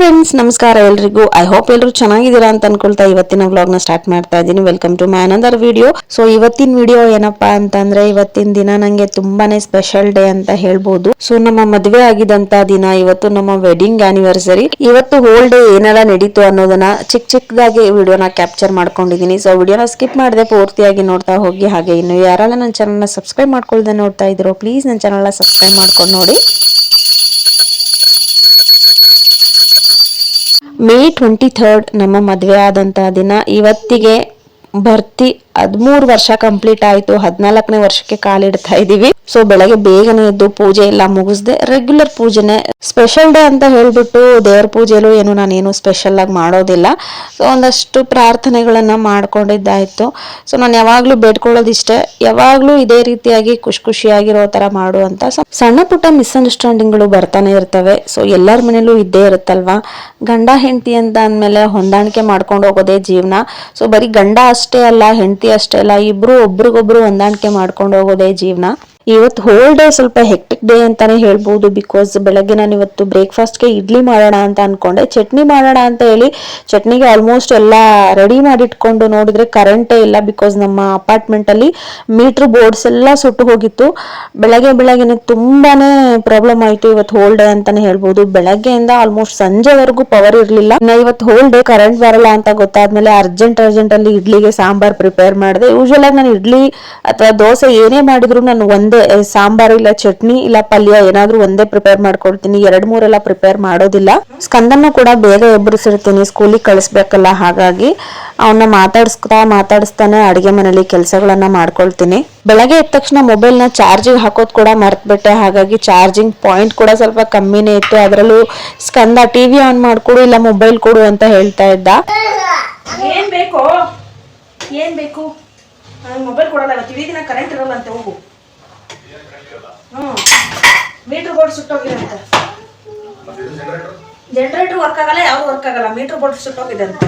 Friends ನಮಸ್ಕಾರ ಎಲ್ರಿಗೂ. I hope ಎಲ್ಲರೂ ಚೆನ್ನಾಗಿದ್ದೀರಾ ಅಂತ ಅನ್ಕೊಳ್ತಾ ಇವತ್ತಿನ ವ್ಲಾಗ್ನ ಸ್ಟಾರ್ಟ್ ಮಾಡ್ತಾ ಇದ್ದೀನಿ. Welcome to my another video so ಇವತ್ತಿನ ವಿಡಿಯೋ ಏನಪ್ಪಾ ಅಂತಂದ್ರೆ, ಇವತ್ತಿನ ದಿನ ನಂಗೆ ತುಂಬಾನೇ ಸ್ಪೆಷಲ್ ಡೇ ಅಂತ ಹೇಳ್ಬೋದು. ಸೊ ನಮ್ಮ ಮದುವೆ ಆಗಿದಂತ ದಿನ, ಇವತ್ತು ನಮ್ಮ ವೆಡ್ಡಿಂಗ್ ಆನಿವರ್ಸರಿ ಇವತ್ತು ಹೋಲ್ ಡೇ ಏನೆಲ್ಲ ನಡೀತು ಅನ್ನೋದನ್ನ ಚಿಕ್ಕ ಚಿಕ್ಕದಾಗಿ ವಿಡಿಯೋನ ಕ್ಯಾಪ್ಚರ್ ಮಾಡ್ಕೊಂಡಿದ್ದೀನಿ. ಸೊ ವಿಡಿಯೋನ ಸ್ಕಿಪ್ ಮಾಡದೆ ಪೂರ್ತಿಯಾಗಿ ನೋಡ್ತಾ ಹೋಗಿ. ಹಾಗೆ ಇನ್ನು ಯಾರೆಲ್ಲ ನನ್ನ ಚಾನಲ್ನ ಸಬ್ಸ್ಕ್ರೈಬ್ ಮಾಡ್ಕೊಳ್ದೆ ನೋಡ್ತಾ ಇದ್ರು ಪ್ಲೀಸ್ ನನ್ನ ಚಾನಲ್ನ ಸಬ್ಸ್ಕ್ರೈಬ್ ಮಾಡ್ಕೊಂಡು ನೋಡಿ. ಮೇ ಟ್ವೆಂಟಿ ಥರ್ಡ್ ನಮ್ಮ ಮದುವೆ ಆದಂತಹ ದಿನ ಇವತ್ತಿಗೆ ಭರ್ತಿ ಹದಿಮೂರು ವರ್ಷ ಕಂಪ್ಲೀಟ್ ಆಯಿತು, ಹದಿನಾಲ್ಕನೇ ವರ್ಷಕ್ಕೆ ಕಾಲಿಡ್ತಾ ಇದ್ದೀವಿ ಸೊ ಬೆಳಗ್ಗೆ ಬೇಗನೆ ಎದ್ದು ಪೂಜೆ ಎಲ್ಲ ಮುಗಿಸ್ದೆ ರೆಗ್ಯುಲರ್ ಪೂಜೆನೆ. ಸ್ಪೆಷಲ್ ಡೇ ಅಂತ ಹೇಳ್ಬಿಟ್ಟು ದೇವ್ರ ಪೂಜೆಲೂ ಏನು ನಾನೇನು ಸ್ಪೆಷಲ್ ಆಗಿ ಮಾಡೋದಿಲ್ಲ. ಸೊ ಒಂದಷ್ಟು ಪ್ರಾರ್ಥನೆಗಳನ್ನ ಮಾಡ್ಕೊಂಡಿದ್ದಾಯ್ತು. ಸೊ ನಾನು ಯಾವಾಗಲೂ ಬೇಡ್ಕೊಳ್ಳೋದಿಷ್ಟೇ. ಯಾವಾಗಲೂ ಇದೇ ರೀತಿಯಾಗಿ ಖುಷಿ ಖುಷಿಯಾಗಿರೋ ಥರ ಮಾಡು ಅಂತ ಸ- ಸಣ್ಣ ಪುಟ್ಟ ಮಿಸ್ಅಂಡರ್ಸ್ಟ್ಯಾಂಡಿಂಗ್ಗಳು ಬರ್ತಾನೆ ಇರ್ತವೆ. ಸೊ ಎಲ್ಲರ ಮನೇಲೂ ಇದ್ದೇ ಇರುತ್ತಲ್ವಾ? ಗಂಡ ಹೆಂಡತಿ ಅಂತ ಅಂದಮೇಲೆ ಹೊಂದಾಣಿಕೆ ಮಾಡ್ಕೊಂಡು ಹೋಗೋದೇ ಜೀವನ. ಸೊ ಬರೀ ಗಂಡ ಅಷ್ಟೇ ಅಲ್ಲ, ಹೆಂಡತಿ ಅಷ್ಟೇ. ಅಲ್ಲ ಇಬ್ರು ಒಬ್ರಿಗೊಬ್ರು ಹೊಂದಾಣಿಕೆ ಮಾಡ್ಕೊಂಡು ಹೋಗೋದೇ ಜೀವನ. ಇವತ್ತು ಹೋಲ್ ಡೇ ಸ್ವಲ್ಪ ಹೆಕ್ಟಿಕ್ ಡೇ ಅಂತಾನೆ ಹೇಳ್ಬೋದು ಬಿಕಾಸ್ ಬೆಳಗ್ಗೆ ನಾನು ಇವತ್ತು ಬ್ರೇಕ್ಫಾಸ್ಟ್ಗೆ ಇಡ್ಲಿ ಮಾಡೋಣ ಅಂತ ಅನ್ಕೊಂಡೆ. ಚಟ್ನಿ ಮಾಡೋಣ ಅಂತ ಹೇಳಿ ಚಟ್ನಿಗೆ ಆಲ್ಮೋಸ್ಟ್ ಎಲ್ಲ ರೆಡಿ ಮಾಡಿಟ್ಕೊಂಡು ನೋಡಿದ್ರೆ ಕರೆಂಟೇ ಇಲ್ಲ ಬಿಕಾಸ್ ನಮ್ಮ ಅಪಾರ್ಟ್ಮೆಂಟ್ ಅಲ್ಲಿ ಮೀಟರ್ ಬೋರ್ಡ್ಸ್ ಎಲ್ಲ ಸುಟ್ಟು ಹೋಗಿತ್ತು. ಬೆಳಗ್ಗೆ ಬೆಳಗ್ಗೆ ತುಂಬಾನೇ ಪ್ರಾಬ್ಲಮ್ ಆಯ್ತು ಇವತ್ತು ಹೋಲ್ ಡೇ ಅಂತಾನೆ ಹೇಳ್ಬೋದು. ಬೆಳಗ್ಗೆಯಿಂದ ಆಲ್ಮೋಸ್ಟ್ ಸಂಜೆವರೆಗೂ ಪವರ್ ಇರಲಿಲ್ಲ. ಇವತ್ತು ಹೋಲ್ ಡೇ ಕರೆಂಟ್ ಬರಲ್ಲ ಅಂತ ಗೊತ್ತಾದ್ಮೇಲೆ ಅರ್ಜೆಂಟ್ ಅರ್ಜೆಂಟ್ ಅಲ್ಲಿ ಇಡ್ಲಿಗೆ ಸಾಂಬಾರ್ ಪ್ರಿಪೇರ್ ಮಾಡಿದೆ. ಯೂಶುವಲ್ ನಾನು ಇಡ್ಲಿ ಅಥವಾ ದೋಸೆ ಏನೇ ಮಾಡಿದ್ರು ನಾನು ಒಂದೇ ಸಾಂಬಾರ್ ಇಲ್ಲ ಚಟ್ನಿ ಇಲ್ಲ ಪಲ್ಯ ಏನಾದ್ರೂ ಒಂದೇ ಪ್ರಿಪೇರ್ ಮಾಡ್ಕೊಳ್ತೀನಿ. ಎರಡ್ ಮೂರೆಲ್ಲ ಪ್ರಿಪೇರ್ ಮಾಡೋದಿಲ್ಲ. ಸ್ಕಂದನ್ನು ಕೂಡ ಬೇಗ ಎಬ್ಬರಿಸಿರ್ತೀನಿ. ಸ್ಕೂಲಿಗೆ ಕಳಿಸ್ಬೇಕಲ್ಲ, ಹಾಗಾಗಿ ಅವನ್ನ ಮಾತಾಡಿಸ್ತಾ ಮಾತಾಡಿಸ್ತಾನೆ ಅಡಿಗೆ ಮನೇಲಿ ಕೆಲಸಗಳನ್ನ ಮಾಡ್ಕೊಳ್ತೀನಿ. ಬೆಳಗ್ಗೆ ಎದ್ದ ತಕ್ಷಣ ಮೊಬೈಲ್ನ ಚಾರ್ಜಿಗೆ ಹಾಕೋದ್ ಕೂಡ ಮರ್ತ್ಬಿಟ್ಟೆ. ಹಾಗಾಗಿ ಚಾರ್ಜಿಂಗ್ ಪಾಯಿಂಟ್ ಕೂಡ ಸ್ವಲ್ಪ ಕಮ್ಮಿನೇ ಇತ್ತು. ಅದರಲ್ಲೂ ಸ್ಕಂದ ಟಿವಿ ಆನ್ ಮಾಡ್ಕೊಡು ಇಲ್ಲ ಮೊಬೈಲ್ ಕೊಡು ಅಂತ ಹೇಳ್ತಾ ಇದ್ದ. ಏನ್ ಬೇಕು? ಏನ್ ಬೇಕು? ಮೊಬೈಲ್ ಕೊಡಲ್ಲ. ಇವತ್ತು ಇಡೀ ದಿನ ಕರೆಂಟ್ ಇರಲ್ಲ ಅಂತ ಹೋಗು. ಮೀಟರ್ ಬೋರ್ಡ್ ಸುಟ್ಟೋಗಿದೆ ಅಂತ ಜನರೇಟರ್ ವರ್ಕ್ ಆಗಲ್ಲ, ಯಾವ್ದು ವರ್ಕ್ ಆಗಲ್ಲ. ಮೀಟರ್ ಬೋರ್ಡ್ ಸುಟ್ಟೋಗಿದೆ ಅಂತ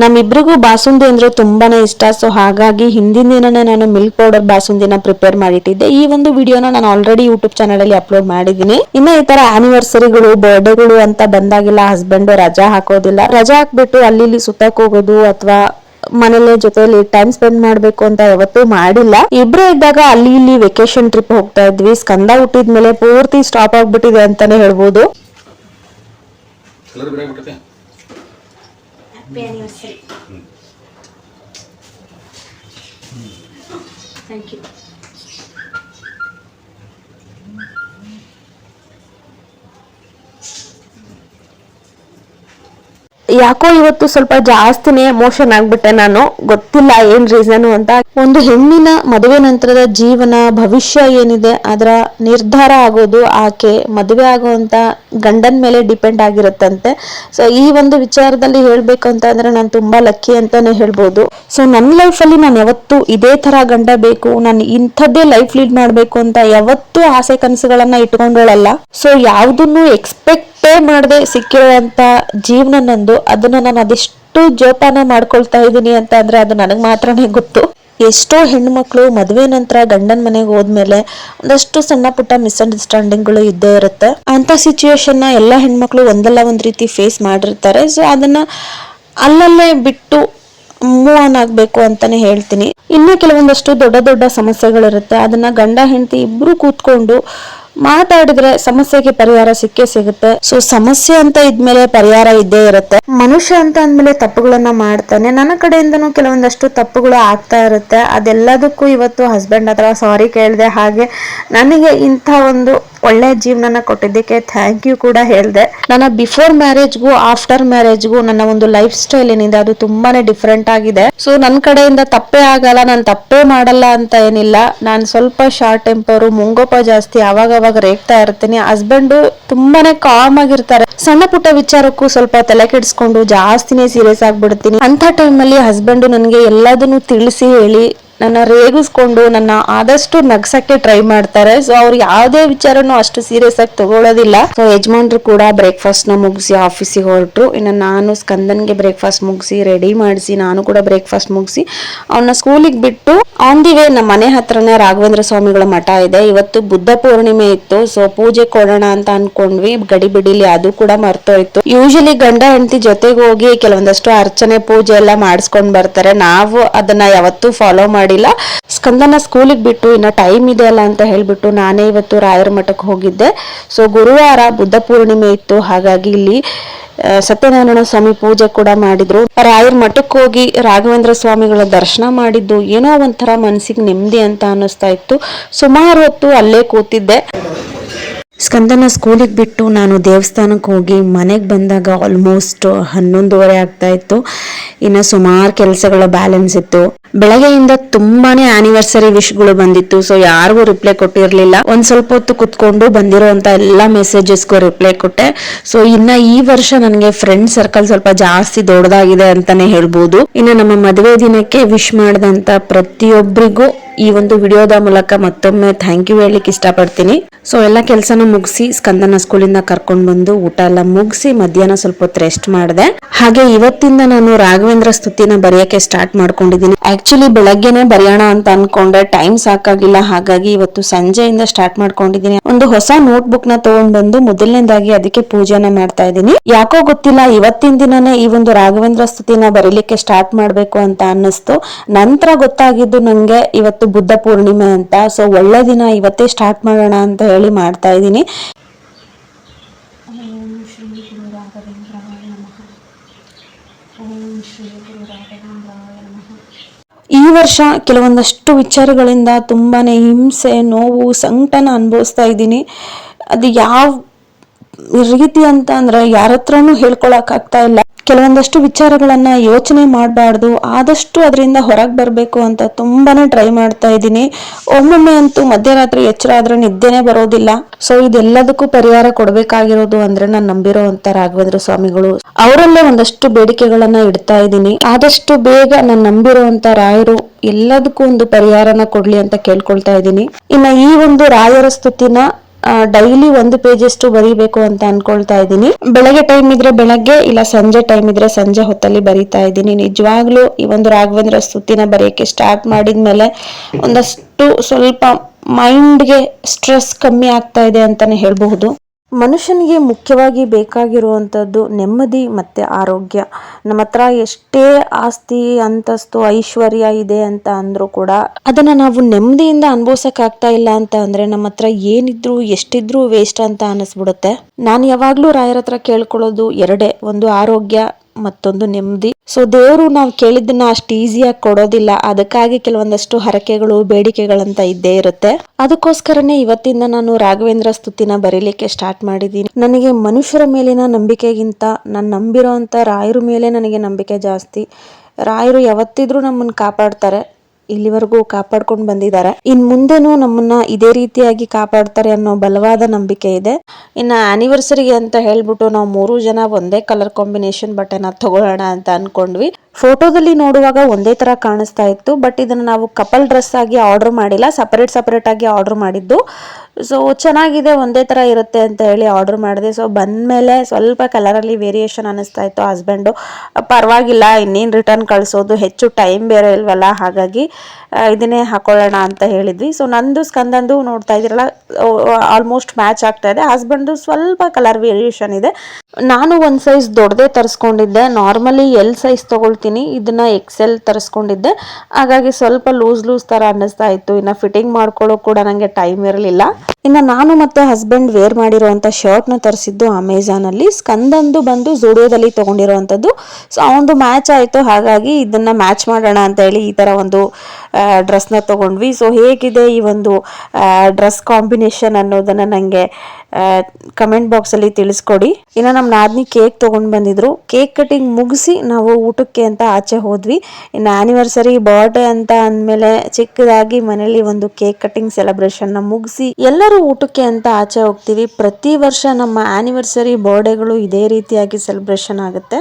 ನಮ್ಮಿಬ್ರಿಗೂ ಬಾಸುಂದಿ ಅಂದರೆ ತುಂಬಾನೇ ಇಷ್ಟ. ಸೊ ಹಾಗಾಗಿ ಹಿಂದಿನ ದಿನನೇ ನಾನು ಮಿಲ್ಕ್ ಪೌಡರ್ ಬಾಸುಂದಿನ ಪ್ರಿಪೇರ್ ಮಾಡಿಟ್ಟಿದ್ದೆ. ಈ ಒಂದು ವಿಡಿಯೋನ ನಾನು ಆಲ್ರೆಡಿ ಯೂಟ್ಯೂಬ್ ಚಾನಲಲ್ಲಿ ಅಪ್ಲೋಡ್ ಮಾಡಿದ್ದೀನಿ. ಇನ್ನು ಈ ತರ ಆನಿವರ್ಸರಿಗಳು ಬರ್ಡೇಗಳು ಅಂತ ಬಂದಾಗೆಲ್ಲ ಹಸ್ಬೆಂಡ್ ರಜಾ ಹಾಕೋದಿಲ್ಲ. ರಜಾ ಹಾಕ್ಬಿಟ್ಟು ಅಲ್ಲಿ ಇಲ್ಲಿ ಸುತ್ತಕ್ ಹೋಗೋದು ಅಥವಾ ಮನೇಲಿ ಜೊತೆಲಿ ಟೈಮ್ ಸ್ಪೆಂಡ್ ಮಾಡಬೇಕು ಅಂತ ಯಾವತ್ತೂ ಮಾಡಿಲ್ಲ. ಇಬ್ರು ಇದ್ದಾಗ ಅಲ್ಲಿ ಇಲ್ಲಿ ವೆಕೇಶನ್ ಟ್ರಿಪ್ ಹೋಗ್ತಾ ಇದ್ವಿ. ಸ್ಕಂದ ಹುಟ್ಟಿದ್ಮೇಲೆ ಪೂರ್ತಿ ಸ್ಟಾಪ್ ಆಗ್ಬಿಟ್ಟಿದೆ ಅಂತಾನೆ ಹೇಳ್ಬೋದು. ಥ್ಯಾಂಕ್ ಯು ಯಾಕೋ ಇವತ್ತು ಸ್ವಲ್ಪ ಜಾಸ್ತಿನೇ ಎಮೋಷನ್ ಆಗ್ಬಿಟ್ಟೆ ನಾನು. ಗೊತ್ತಿಲ್ಲ ಏನ್ ರೀಸನ್ ಅಂತ. ಒಂದು ಹೆಣ್ಣಿನ ಮದುವೆ ನಂತರದ ಜೀವನ, ಭವಿಷ್ಯ ಏನಿದೆ, ಅದರ ನಿರ್ಧಾರ ಆಗೋದು ಆಕೆ ಮದುವೆ ಆಗುವಂತ ಗಂಡನ ಮೇಲೆ ಡಿಪೆಂಡ್ ಆಗಿರುತ್ತಂತೆ. ಸೊ ಈ ಒಂದು ವಿಚಾರದಲ್ಲಿ ಹೇಳ್ಬೇಕು ಅಂತ ಅಂದ್ರೆ ನಾನು ತುಂಬಾ ಲಕ್ಕಿ ಅಂತಾನೆ ಹೇಳ್ಬೋದು. ಸೊ ನನ್ನ ಲೈಫಲ್ಲಿ ನಾನು ಯಾವತ್ತು ಇದೇ ತರ ಗಂಡ ಬೇಕು, ನಾನು ಇಂಥದ್ದೇ ಲೈಫ್ ಲೀಡ್ ಮಾಡ್ಬೇಕು ಅಂತ ಯಾವತ್ತೂ ಆಸೆ ಕನಸುಗಳನ್ನ ಇಟ್ಕೊಂಡೋಳಲ್ಲ. ಸೊ ಯಾವ್ದನ್ನು ಎಕ್ಸ್ಪೆಕ್ಟೇ ಮಾಡದೆ ಸಿಕ್ಕಿರುವಂತ ಜೀವನ ನಂದು, ಅದನ್ನ ನಾನು ಅದೆಷ್ಟು ಜೋಪಾನ ಮಾಡ್ಕೊಳ್ತಾ ಇದ್ದೀನಿ ಅಂತ ಅಂದ್ರೆ ಅದು ನನಗೆ ಮಾತ್ರನೇ ಗೊತ್ತು. ಎಷ್ಟೋ ಹೆಣ್ಮಕ್ಳು ಮದುವೆ ನಂತರ ಗಂಡನ ಮನೆಗೆ ಹೋದ್ಮೇಲೆ ಒಂದಷ್ಟು ಸಣ್ಣ ಪುಟ್ಟ ಮಿಸ್ಅಂಡರ್ಸ್ಟ್ಯಾಂಡಿಂಗ್ಗಳು ಇದ್ದೇ ಇರುತ್ತೆ. ಅಂತ ಸಿಚುವೇಶನ್ನ ಎಲ್ಲ ಹೆಣ್ಮಕ್ಳು ಒಂದಲ್ಲ ಒಂದು ರೀತಿ ಫೇಸ್ ಮಾಡಿರ್ತಾರೆ. ಸೊ, ಅದನ್ನ ಅಲ್ಲಲ್ಲೇ ಬಿಟ್ಟು ಮೂವ್ ಆನ್ ಆಗಬೇಕು ಅಂತಾನೆ ಹೇಳ್ತೀನಿ. ಇನ್ನು ಕೆಲವೊಂದಷ್ಟು ದೊಡ್ಡ ದೊಡ್ಡ ಸಮಸ್ಯೆಗಳಿರುತ್ತೆ. ಅದನ್ನ ಗಂಡ, ಹೆಂಡತಿ ಇಬ್ರು ಕೂತ್ಕೊಂಡು ಮಾತಾಡಿದ್ರೆ ಸಮಸ್ಯೆಗೆ ಪರಿಹಾರ ಸಿಕ್ಕೇ ಸಿಗುತ್ತೆ. ಸೊ ಸಮಸ್ಯೆ ಅಂತ ಇದ್ಮೇಲೆ ಪರಿಹಾರ ಇದ್ದೇ ಇರುತ್ತೆ. ಮನುಷ್ಯ ಅಂತ ಅಂದ್ಮೇಲೆ ತಪ್ಪುಗಳನ್ನ ಮಾಡ್ತಾನೆ. ನನ್ನ ಕಡೆಯಿಂದನೂ ಕೆಲವೊಂದಷ್ಟು ತಪ್ಪುಗಳು ಆಗ್ತಾ ಇರುತ್ತೆ. ಅದೆಲ್ಲದಕ್ಕೂ ಇವತ್ತು ಹಸ್ಬೆಂಡ್ ಹತ್ರ ಸಾರಿ ಕೇಳಿದೆ ಹಾಗೆ ನನಗೆ ಇಂಥ ಒಂದು ಒಳ್ಳೆ ಜೀವನನ ಕೊಟ್ಟಿದ್ದಕ್ಕೆ ಥ್ಯಾಂಕ್ ಯು ಕೂಡ ಹೇಳಿದೆ. ನನ್ನ ಬಿಫೋರ್ ಮ್ಯಾರೇಜ್ಗೂ ಆಫ್ಟರ್ ಮ್ಯಾರೇಜ್ಗೂ ನನ್ನ ಒಂದು ಲೈಫ್ ಸ್ಟೈಲ್ ಏನಿದೆ, ಅದು ತುಂಬಾನೇ ಡಿಫ್ರೆಂಟ್ ಆಗಿದೆ. ಸೊ ನನ್ನ ಕಡೆಯಿಂದ ತಪ್ಪೇ ಆಗಲ್ಲ, ನಾನು ತಪ್ಪೇ ಮಾಡಲ್ಲ ಅಂತ ಏನಿಲ್ಲ. ನಾನು ಸ್ವಲ್ಪ ಶಾರ್ಟ್ ಟೆಂಪರು ಮುಂಗೋಪ ಜಾಸ್ತಿ ಅವಾಗ ಅವಾಗ ರೇಗ್ತಾ ಇರ್ತೀನಿ. ಹಸ್ಬೆಂಡ್ ತುಂಬಾನೇ ಕಾಮ್ ಆಗಿರ್ತಾರೆ. ಸಣ್ಣ ಪುಟ್ಟ ವಿಚಾರಕ್ಕೂ ಸ್ವಲ್ಪ ತಲೆ ಕೆಡಿಸ್ಕೊಂಡು ಜಾಸ್ತಿನೇ ಸೀರಿಯಸ್ ಆಗ್ಬಿಡ್ತೀನಿ. ಅಂತ ಟೈಮಲ್ಲಿ ಹಸ್ಬೆಂಡ್ ನನಗೆ ಎಲ್ಲದನ್ನು ತಿಳಿಸಿ ಹೇಳಿ ನನ್ನ ರೇಗಿಸ್ಕೊಂಡು ನನ್ನ ಆದಷ್ಟು ನಗ್ಸಕ್ಕೆ ಟ್ರೈ ಮಾಡ್ತಾರೆ. ಸೊ ಅವ್ರು ಯಾವುದೇ ವಿಚಾರನೂ ಅಷ್ಟು ಸೀರಿಯಸ್ ಆಗಿ ತಗೊಳ್ಳೋದಿಲ್ಲ ಸೊ ಯಜಮಾನ್ರು ಕೂಡ ಬ್ರೇಕ್ಫಾಸ್ಟ್ನ ಮುಗಿಸಿ ಆಫೀಸಿಗೆ ಹೊರಟ್ರು. ಇನ್ನು ನಾನು ಸ್ಕಂದನ್ಗೆ ಬ್ರೇಕ್ಫಾಸ್ಟ್ ಮುಗಿಸಿ ರೆಡಿ ಮಾಡಿಸಿ, ನಾನು ಕೂಡ ಬ್ರೇಕ್ಫಾಸ್ಟ್ ಮುಗಿಸಿ ಅವನ್ನ ಸ್ಕೂಲಿಗೆ ಬಿಟ್ಟು ಆನ್ ದಿ ವೇ ನಮ್ಮ ಮನೆ ಹತ್ರನೇ ರಾಘವೇಂದ್ರ ಸ್ವಾಮಿಗಳ ಮಠ ಇದೆ. ಇವತ್ತು ಬುದ್ಧ ಪೂರ್ಣಿಮೆ ಇತ್ತು. ಸೊ ಪೂಜೆ ಕೊಡೋಣ ಅಂತ ಅನ್ಕೊಂಡ್ವಿ. ಗಡಿ ಬಿಡಿಲಿ ಅದು ಕೂಡ ಮರ್ತೋಯ್ತು. ಯೂಶಲಿ ಗಂಡ ಹೆಂಡತಿ ಜೊತೆಗೆ ಹೋಗಿ ಕೆಲವೊಂದಷ್ಟು ಅರ್ಚನೆ, ಪೂಜೆ ಎಲ್ಲ ಮಾಡಿಸ್ಕೊಂಡ್ ಬರ್ತಾರೆ. ನಾವು ಅದನ್ನ ಯಾವತ್ತೂ ಫಾಲೋ ಮಾಡಿಲ್ಲ. ಸ್ಕಂದನ ಸ್ಕೂಲಿಗೆ ಬಿಟ್ಟು ಇನ್ನ ಟೈಮ್ ಇದೆ ಅಲ್ಲ ಅಂತ ಹೇಳ್ಬಿಟ್ಟು ನಾನೇ ಇವತ್ತು ರಾಯರ ಮಠಕ್ಕೆ ಹೋಗಿದ್ದೆ. ಸೊ ಗುರುವಾರ ಬುದ್ಧ ಪೂರ್ಣಿಮೆ ಇತ್ತು. ಹಾಗಾಗಿ ಇಲ್ಲಿ ಸತ್ಯನಾರಾಯಣ ಸ್ವಾಮಿ ಪೂಜೆ ಕೂಡ ಮಾಡಿದ್ರು. ರಾಯರ ಮಠಕ್ಕೆ ಹೋಗಿ ರಾಘವೇಂದ್ರ ಸ್ವಾಮಿಗಳ ದರ್ಶನ ಮಾಡಿದ್ದು. ಏನೋ ಒಂಥರ ಮನಸ್ಸಿಗೆ ನೆಮ್ಮದಿ ಅಂತ ಅನ್ನಿಸ್ತಾ ಇತ್ತು. ಸುಮಾರು ಹೊತ್ತು ಅಲ್ಲೇ ಕೂತಿದ್ದೆ. ಸ್ಕಂದನ ಸ್ಕೂಲಿಗೆ ಬಿಟ್ಟು ನಾನು ದೇವಸ್ಥಾನಕ್ಕೆ ಹೋಗಿ ಮನೆಗೆ ಬಂದಾಗ ಆಲ್ಮೋಸ್ಟ್ ಹನ್ನೊಂದುವರೆ ಆಗ್ತಾ ಇತ್ತು. ಇನ್ನು ಸುಮಾರು ಕೆಲಸಗಳ ಬ್ಯಾಲೆನ್ಸ್ ಇತ್ತು. ಬೆಳಗ್ಗೆಯಿಂದ ತುಂಬಾನೇ ಆನಿವರ್ಸರಿ ವಿಶ್ಗಳು ಬಂದಿತ್ತು. ಸೊ ಯಾರಿಗೂ ರಿಪ್ಲೈ ಕೊಟ್ಟಿರ್ಲಿಲ್ಲ. ಒಂದ್ ಸ್ವಲ್ಪ ಹೊತ್ತು ಕುತ್ಕೊಂಡು ಬಂದಿರೋಂತ ಎಲ್ಲ ಮೆಸೇಜಸ್ಗೂ ರಿಪ್ಲೈ ಕೊಟ್ಟೆ. ಸೊ ಇನ್ನ ಈ ವರ್ಷ ನನಗೆ ಫ್ರೆಂಡ್ ಸರ್ಕಲ್ ಸ್ವಲ್ಪ ಜಾಸ್ತಿ ದೊಡ್ಡದಾಗಿದೆ ಅಂತಾನೆ ಹೇಳ್ಬೋದು. ಇನ್ನು ನಮ್ಮ ಮದುವೆ ದಿನಕ್ಕೆ ವಿಶ್ ಮಾಡಿದಂತ ಪ್ರತಿಯೊಬ್ಬರಿಗೂ ಈ ಒಂದು ವಿಡಿಯೋದ ಮೂಲಕ ಮತ್ತೊಮ್ಮೆ ಥ್ಯಾಂಕ್ ಯು ಹೇಳಲಿಕ್ಕೆ ಇಷ್ಟಪಡ್ತೀನಿ. ಸೊ ಎಲ್ಲ ಕೆಲಸನ ಮುಗಿಸಿ ಸ್ಕಂದನ ಸ್ಕೂಲಿಂದ ಕರ್ಕೊಂಡು ಬಂದು ಊಟ ಎಲ್ಲ ಮುಗಿಸಿ ಮಧ್ಯಾಹ್ನ ಸ್ವಲ್ಪ ಹೊತ್ತು ರೆಸ್ಟ್ ಮಾಡಿದೆ. ಹಾಗೆ ಇವತ್ತಿಂದ ನಾನು ರಾಘವೇಂದ್ರ ಸ್ತುತಿನ ಬರೆಯಕ್ಕೆ ಸ್ಟಾರ್ಟ್ ಮಾಡ್ಕೊಂಡಿದ್ದೀನಿ. ಆಕ್ಚುಲಿ ಬೆಳಗ್ಗೆನೆ ಬರೆಯೋಣ ಅಂತ ಅನ್ಕೊಂಡೆ. ಟೈಮ್ ಸಾಕಾಗಿಲ್ಲ, ಹಾಗಾಗಿ ಇವತ್ತು ಸಂಜೆಯಿಂದ ಸ್ಟಾರ್ಟ್ ಮಾಡ್ಕೊಂಡಿದ್ದೀನಿ. ಒಂದು ಹೊಸ ನೋಟ್ ಬುಕ್ನ ತಗೊಂಡ್ ಬಂದು ಮೊದಲನೇದಾಗಿ ಅದಕ್ಕೆ ಪೂಜೆನ ಮಾಡ್ತಾ ಇದ್ದೀನಿ. ಯಾಕೋ ಗೊತ್ತಿಲ್ಲ, ಇವತ್ತಿನ ದಿನನೇ ಈ ಒಂದು ರಾಘವೇಂದ್ರ ಸ್ತುತಿನ ಬರೀಲಿಕ್ಕೆ ಸ್ಟಾರ್ಟ್ ಮಾಡ್ಬೇಕು ಅಂತ ಅನ್ನಿಸ್ತು. ನಂತರ ಗೊತ್ತಾಗಿದ್ದು ನಂಗೆ ಇವತ್ತು ಬುದ್ಧ ಪೂರ್ಣಿಮೆ ಅಂತ. ಸೊ ಒಳ್ಳೆ ದಿನ ಇವತ್ತೇ ಸ್ಟಾರ್ಟ್ ಮಾಡೋಣ ಅಂತ ಹೇಳಿ ಮಾಡ್ತಾ ಇದ್ದೀನಿ. ಈ ವರ್ಷ ಕೆಲವೊಂದಷ್ಟು ವಿಚಾರಗಳಿಂದ ತುಂಬಾ ಹಿಂಸೆ, ನೋವು ಸಂಕಟನ ಅನುಭವಿಸ್ತಾ ಇದ್ದೀನಿ. ಅದು ಯಾವ ರೀತಿ ಅಂತ ಅಂದ್ರೆ ಯಾರ ಹತ್ರನೂ ಹೇಳ್ಕೊಳಕ್ ಆಗ್ತಾ ಇಲ್ಲ. ಕೆಲವೊಂದಷ್ಟು ವಿಚಾರಗಳನ್ನ ಯೋಚನೆ ಮಾಡಬಾರ್ದು, ಆದಷ್ಟು ಅದರಿಂದ ಹೊರಗೆ ಬರಬೇಕು ಅಂತ ತುಂಬಾನೇ ಟ್ರೈ ಮಾಡ್ತಾ ಇದ್ದೀನಿ. ಒಮ್ಮೊಮ್ಮೆ ಅಂತೂ ಮಧ್ಯರಾತ್ರಿ ಎಚ್ಚರ ಆದ್ರೆ ನಿದ್ದೆನೇ ಬರೋದಿಲ್ಲ. ಸೊ ಇದೆಲ್ಲದಕ್ಕೂ ಪರಿಹಾರ ಕೊಡಬೇಕಾಗಿರೋದು ಅಂದ್ರೆ ನಾನು ನಂಬಿರೋಂತ ರಾಘವೇಂದ್ರ ಸ್ವಾಮಿಗಳು. ಅವರಲ್ಲೇ ಒಂದಷ್ಟು ಬೇಡಿಕೆಗಳನ್ನ ಇಡ್ತಾ ಇದ್ದೀನಿ. ಆದಷ್ಟು ಬೇಗ ನಾನು ನಂಬಿರುವಂತ ರಾಯರು ಎಲ್ಲದಕ್ಕೂ ಒಂದು ಪರಿಹಾರನ ಕೊಡ್ಲಿ ಅಂತ ಕೇಳ್ಕೊಳ್ತಾ ಇದ್ದೀನಿ. ಇನ್ನ ಈ ಒಂದು ರಾಯರ ಸ್ತುತಿನ ಡೈಲಿ ಒಂದು ಪೇಜ್ ಅಷ್ಟು ಬರೀಬೇಕು ಅಂತ ಅನ್ಕೊಳ್ತಾ ಇದ್ದೀನಿ. ಬೆಳಗ್ಗೆ ಟೈಮ್ ಇದ್ರೆ ಬೆಳಗ್ಗೆ, ಇಲ್ಲ ಸಂಜೆ ಟೈಮ್ ಇದ್ರೆ ಸಂಜೆ ಹೊತ್ತಲ್ಲಿ ಬರೀತಾ ಇದ್ದೀನಿ. ನಿಜವಾಗ್ಲೂ ಈ ಒಂದು ರಾಘವೇಂದ್ರ ಸ್ತುತಿನ ಬರೆಯಕ್ಕೆ ಸ್ಟಾರ್ಟ್ ಮಾಡಿದ್ಮೇಲೆ ಒಂದಷ್ಟು ಸ್ವಲ್ಪ ಮೈಂಡ್ಗೆ ಸ್ಟ್ರೆಸ್ ಕಮ್ಮಿ ಆಗ್ತಾ ಇದೆ ಅಂತಾನೆ ಹೇಳ್ಬಹುದು. ಮನುಷ್ಯನಿಗೆ ಮುಖ್ಯವಾಗಿ ಬೇಕಾಗಿರುವಂಥದ್ದು ನೆಮ್ಮದಿ ಮತ್ತು ಆರೋಗ್ಯ. ನಮ್ಮ ಹತ್ರ ಎಷ್ಟೇ ಆಸ್ತಿ, ಅಂತಸ್ತು, ಐಶ್ವರ್ಯ ಇದೆ ಅಂತ ಅಂದರೂ ಕೂಡ ಅದನ್ನು ನಾವು ನೆಮ್ಮದಿಯಿಂದ ಅನುಭವಿಸೋಕ್ಕಾಗ್ತಾ ಇಲ್ಲ ಅಂತ ಅಂದರೆ ನಮ್ಮ ಹತ್ರ ಏನಿದ್ರು, ಎಷ್ಟಿದ್ರೂ ವೇಸ್ಟ್ ಅಂತ ಅನ್ನಿಸ್ಬಿಡುತ್ತೆ. ನಾನು ಯಾವಾಗಲೂ ರಾಯರ ಹತ್ರ ಕೇಳ್ಕೊಳ್ಳೋದು ಎರಡೇ, ಒಂದು ಆರೋಗ್ಯ ಮತ್ತೊಂದು ನೆಮ್ಮದಿ. ಸೊ ದೇವರು ನಾವು ಕೇಳಿದ್ದನ್ನ ಅಷ್ಟು ಈಸಿಯಾಗಿ ಕೊಡೋದಿಲ್ಲ. ಅದಕ್ಕಾಗಿ ಕೆಲವೊಂದಷ್ಟು ಹರಕೆಗಳು, ಬೇಡಿಕೆಗಳಂತ ಇದ್ದೇ ಇರುತ್ತೆ. ಅದಕ್ಕೋಸ್ಕರನೇ ಇವತ್ತಿಂದ ನಾನು ರಾಘವೇಂದ್ರ ಸ್ತುತಿನ ಬರೀಲಿಕ್ಕೆ ಸ್ಟಾರ್ಟ್ ಮಾಡಿದ್ದೀನಿ. ನನಗೆ ಮನುಷ್ಯರ ಮೇಲಿನ ನಂಬಿಕೆಗಿಂತ ನಾನು ನಂಬಿರೋ ರಾಯರ ಮೇಲೆ ನನಗೆ ನಂಬಿಕೆ ಜಾಸ್ತಿ. ರಾಯರು ಯಾವತ್ತಿದ್ರೂ ನಮ್ಮನ್ನ ಕಾಪಾಡ್ತಾರೆ. ಇಲ್ಲಿವರೆಗೂ ಕಾಪಾಡ್ಕೊಂಡು ಬಂದಿದ್ದಾರೆ. ಇನ್ ಮುಂದೆನೂ ನಮ್ಮನ್ನ ಇದೇ ರೀತಿಯಾಗಿ ಕಾಪಾಡ್ತಾರೆ ಅನ್ನೋ ಬಲವಾದ ನಂಬಿಕೆ ಇದೆ. ಇನ್ನ ಆನಿವರ್ಸರಿಗೆ ಅಂತ ಹೇಳ್ಬಿಟ್ಟು ನಾವು ಮೂರು ಜನ ಒಂದೇ ಕಲರ್ ಕಾಂಬಿನೇಷನ್ ಬಟ್ಟೆನ ತಗೊಳ್ಳೋಣ ಅಂತ ಅನ್ಕೊಂಡ್ವಿ. ಫೋಟೋದಲ್ಲಿ ನೋಡುವಾಗ ಒಂದೇ ತರ ಕಾಣಿಸ್ತಾ ಇತ್ತು. ಬಟ್ ಇದನ್ನ ನಾವು ಕಪಲ್ ಡ್ರೆಸ್ ಆಗಿ ಆರ್ಡರ್ ಮಾಡಿಲ್ಲ. ಸಪರೇಟ್ ಸಪರೇಟ್ ಆಗಿ ಆರ್ಡರ್ ಮಾಡಿದ್ದು. ಸೊ ಚೆನ್ನಾಗಿದೆ, ಒಂದೇ ಥರ ಇರುತ್ತೆ ಅಂತ ಹೇಳಿ ಆರ್ಡರ್ ಮಾಡಿದೆ. ಸೊ ಬಂದಮೇಲೆ ಸ್ವಲ್ಪ ಕಲರಲ್ಲಿ ವೇರಿಯೇಷನ್ ಅನ್ನಿಸ್ತಾ ಇತ್ತು ಹಸ್ಬೆಂಡು ಪರವಾಗಿಲ್ಲ, ಇನ್ನೇನು ರಿಟರ್ನ್ ಕಳಿಸೋದು, ಹೆಚ್ಚು ಟೈಮ್ ಬೇರೆ ಇಲ್ವಲ್ಲ, ಹಾಗಾಗಿ ಇದನ್ನೇ ಹಾಕೊಳ್ಳೋಣ ಅಂತ ಹೇಳಿದ್ವಿ. ಸೊ ನಂದು ಸ್ಕಂದಂದು ನೋಡ್ತಾ ಇದ್ದೀರಲ್ಲ ಆಲ್ಮೋಸ್ಟ್ ಮ್ಯಾಚ್ ಆಗ್ತಾ ಇದೆ. ಹಸ್ಬೆಂಡು ಸ್ವಲ್ಪ ಕಲರ್ ವೇರಿಯೇಷನ್ ಇದೆ. ನಾನು ಒಂದು ಸೈಜ್ ದೊಡ್ಡದೇ ತರಿಸ್ಕೊಂಡಿದ್ದೆ. ನಾರ್ಮಲಿ ಎಲ್ ಸೈಜ್ ತೊಗೊಳ್ತೀನಿ, ಇದನ್ನ ಎಕ್ಸೆಲ್ ತರಿಸ್ಕೊಂಡಿದ್ದೆ. ಹಾಗಾಗಿ ಸ್ವಲ್ಪ ಲೂಸ್ ಲೂಸ್ ಥರ ಅನ್ನಿಸ್ತಾ ಇತ್ತು. ಇನ್ನು ಫಿಟ್ಟಿಂಗ್ ಮಾಡ್ಕೊಳ್ಳೋ ಕೂಡ ನನಗೆ ಟೈಮ್ ಇರಲಿಲ್ಲ. ಇನ್ನು ನಾನು ಮತ್ತೆ ಹಸ್ಬೆಂಡ್ ವೇರ್ ಮಾಡಿರುವಂಥ ಶರ್ಟ್ನ ತರಿಸಿದ್ದು ಅಮೆಝಾನಲ್ಲಿ ಸ್ಕಂದಂದು ಬಂದು ಜುಡಿಯೋದಲ್ಲಿ ತೊಗೊಂಡಿರುವಂಥದ್ದು ಸೊ ಅವನದು ಮ್ಯಾಚ್ ಆಯಿತು. ಹಾಗಾಗಿ ಇದನ್ನ ಮ್ಯಾಚ್ ಮಾಡೋಣ ಅಂತ ಹೇಳಿ ಈ ತರ ಒಂದು ಡ್ರೆಸ್ನ ತಗೊಂಡ್ವಿ. ಸೊ ಹೇಗಿದೆ ಈ ಒಂದು ಡ್ರೆಸ್ ಕಾಂಬಿನೇಷನ್ ಅನ್ನೋದನ್ನು ನನಗೆ ಕಮೆಂಟ್ ಬಾಕ್ಸಲ್ಲಿ ತಿಳಿಸ್ಕೊಡಿ. ಇನ್ನು ನಮ್ಮ ನಾದ್ನಿ ಕೇಕ್ ತೊಗೊಂಡು ಬಂದಿದ್ರು. ಕೇಕ್ ಕಟಿಂಗ್ ಮುಗಿಸಿ ನಾವು ಊಟಕ್ಕೆ ಅಂತ ಆಚೆ ಹೋದ್ವಿ. ಇನ್ನು ಆ್ಯನಿವರ್ಸರಿ ಬರ್ಡೇ ಅಂತ ಅಂದಮೇಲೆ ಚಿಕ್ಕದಾಗಿ ಮನೇಲಿ ಒಂದು ಕೇಕ್ ಕಟಿಂಗ್ ಸೆಲೆಬ್ರೇಷನ್ನ ಮುಗಿಸಿ ಎಲ್ಲರೂ ಊಟಕ್ಕೆ ಅಂತ ಆಚೆ ಹೋಗ್ತೀವಿ. ಪ್ರತಿ ವರ್ಷ ನಮ್ಮ ಆ್ಯನಿವರ್ಸರಿ ಬರ್ಡೇಗಳು ಇದೇ ರೀತಿಯಾಗಿ ಸೆಲೆಬ್ರೇಷನ್ ಆಗುತ್ತೆ.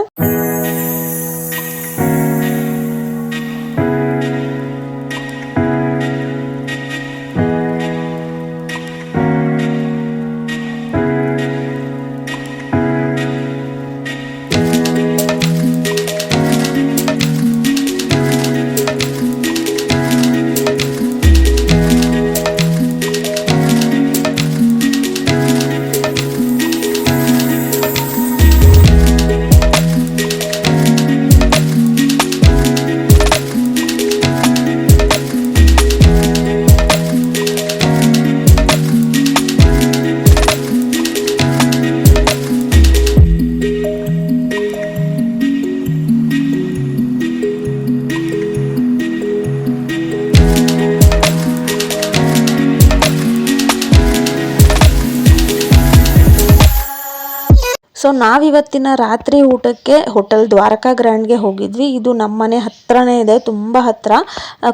ಸೊ ನಾವಿವತ್ತಿನ ರಾತ್ರಿ ಊಟಕ್ಕೆ ಹೋಟೆಲ್ ದ್ವಾರಕಾ ಗ್ರ್ಯಾಂಡ್ಗೆ ಹೋಗಿದ್ವಿ. ಇದು ನಮ್ಮ ಮನೆ ಹತ್ರನೇ ಇದೆ, ತುಂಬ ಹತ್ರ.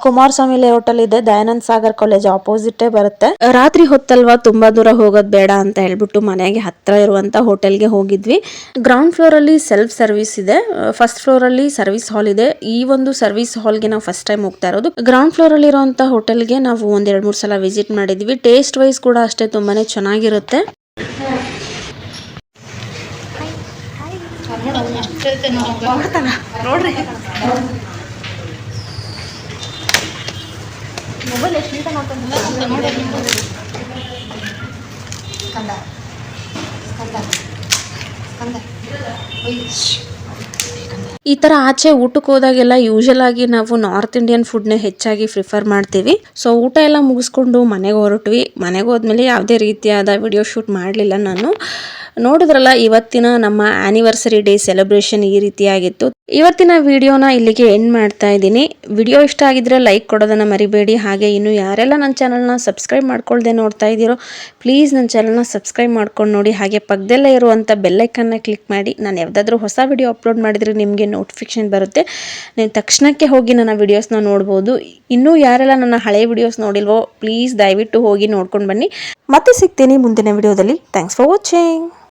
ಕುಮಾರಸ್ವಾಮಿ ಹೋಟೆಲ್ ಇದೆ, ದಯಾನಂದ್ ಸಾಗರ್ ಕಾಲೇಜ್ ಆಪೋಸಿಟೇ ಬರುತ್ತೆ. ರಾತ್ರಿ ಹೊತ್ತಲ್ವಾ ತುಂಬಾ ದೂರ ಹೋಗೋದು ಬೇಡ ಅಂತ ಹೇಳ್ಬಿಟ್ಟು ಮನೆಗೆ ಹತ್ರ ಇರುವಂತ ಹೋಟೆಲ್ಗೆ ಹೋಗಿದ್ವಿ. ಗ್ರೌಂಡ್ ಫ್ಲೋರ್ ಅಲ್ಲಿ ಸೆಲ್ಫ್ ಸರ್ವಿಸ್ ಇದೆ. ಫಸ್ಟ್ ಫ್ಲೋರ್ ಅಲ್ಲಿ ಸರ್ವಿಸ್ ಹಾಲ್ ಇದೆ. ಈ ಒಂದು ಸರ್ವಿಸ್ ಹಾಲ್ಗೆ ನಾವು ಫಸ್ಟ್ ಟೈಮ್ ಹೋಗ್ತಾ ಇರೋದು. ಗ್ರೌಂಡ್ ಫ್ಲೋರ್ ಅಲ್ಲಿ ಇರುವಂತ ಹೋಟೆಲ್ಗೆ ನಾವು ಒಂದೆರಡು ಮೂರ್ ಸಲ ವಿಸಿಟ್ ಮಾಡಿದ್ವಿ. ಟೇಸ್ಟ್ ವೈಸ್ ಕೂಡ ಅಷ್ಟೇ ತುಂಬಾನೇ ಚೆನ್ನಾಗಿರುತ್ತೆ. ನೋಡ್ರಿ. ಮೊಬೈಲ್ ಎಷ್ಟು ನೀಟಾಗಿ ಈ ತರ ಆಚೆ ಊಟಕ್ಕೆ ಹೋದಾಗೆಲ್ಲ ಯೂಶಲ್ ಆಗಿ ನಾವು ನಾರ್ತ್ ಇಂಡಿಯನ್ ಫುಡ್ನೇ ಹೆಚ್ಚಾಗಿ ಪ್ರಿಫರ್ ಮಾಡ್ತೀವಿ. ಸೊ ಊಟ ಎಲ್ಲ ಮುಗಿಸ್ಕೊಂಡು ಮನೆಗೆ ಹೊರಟ್ವಿ. ಮನೆಗೆ ಹೋದ್ಮೇಲೆ ಯಾವುದೇ ರೀತಿಯಾದ ವಿಡಿಯೋ ಶೂಟ್ ಮಾಡಲಿಲ್ಲ ನಾನು. ನೋಡಿದ್ರಲ್ಲ ಇವತ್ತಿನ ನಮ್ಮ ಆನಿವರ್ಸರಿ ಡೇ ಸೆಲೆಬ್ರೇಷನ್ ಈ ರೀತಿಯಾಗಿತ್ತು. ಇವತ್ತಿನ ವಿಡಿಯೋನ ಇಲ್ಲಿಗೆ ಎಂಡ್ ಮಾಡ್ತಾ ಇದ್ದೀನಿ. ವಿಡಿಯೋ ಇಷ್ಟ ಆಗಿದ್ರೆ ಲೈಕ್ ಕೊಡೋದನ್ನು ಮರಿಬೇಡಿ. ಹಾಗೆ ಇನ್ನು ಯಾರೆಲ್ಲ ನನ್ನ ಚಾನಲ್ನ ಸಬ್ಸ್ಕ್ರೈಬ್ ಮಾಡ್ಕೊಳ್ದೆ ನೋಡ್ತಾ ಇದ್ದೀರೋ ಪ್ಲೀಸ್ ನನ್ನ ಚಾನಲ್ನ ಸಬ್ಸ್ಕ್ರೈಬ್ ಮಾಡ್ಕೊಂಡು ನೋಡಿ. ಹಾಗೆ ಪಕ್ಕದಲ್ಲೇ ಇರುವಂಥ ಬೆಲ್ಲೈಕನ್ನ ಕ್ಲಿಕ್ ಮಾಡಿ. ನಾನು ಯಾವುದಾದ್ರೂ ಹೊಸ ವಿಡಿಯೋ ಅಪ್ಲೋಡ್ ಮಾಡಿದರೆ ನಿಮಗೆ ನೋಟಿಫಿಕೇಷನ್ ಬರುತ್ತೆ. ನೀವು ತಕ್ಷಣಕ್ಕೆ ಹೋಗಿ ನನ್ನ ವಿಡಿಯೋಸ್ನ ನೋಡ್ಬೋದು. ಇನ್ನೂ ಯಾರೆಲ್ಲ ನನ್ನ ಹಳೆ ವಿಡಿಯೋಸ್ ನೋಡಿಲ್ವೋ ಪ್ಲೀಸ್ ದಯವಿಟ್ಟು ಹೋಗಿ ನೋಡ್ಕೊಂಡು ಬನ್ನಿ. ಮತ್ತೆ ಸಿಗ್ತೀನಿ ಮುಂದಿನ ವಿಡಿಯೋದಲ್ಲಿ. Thanks for watching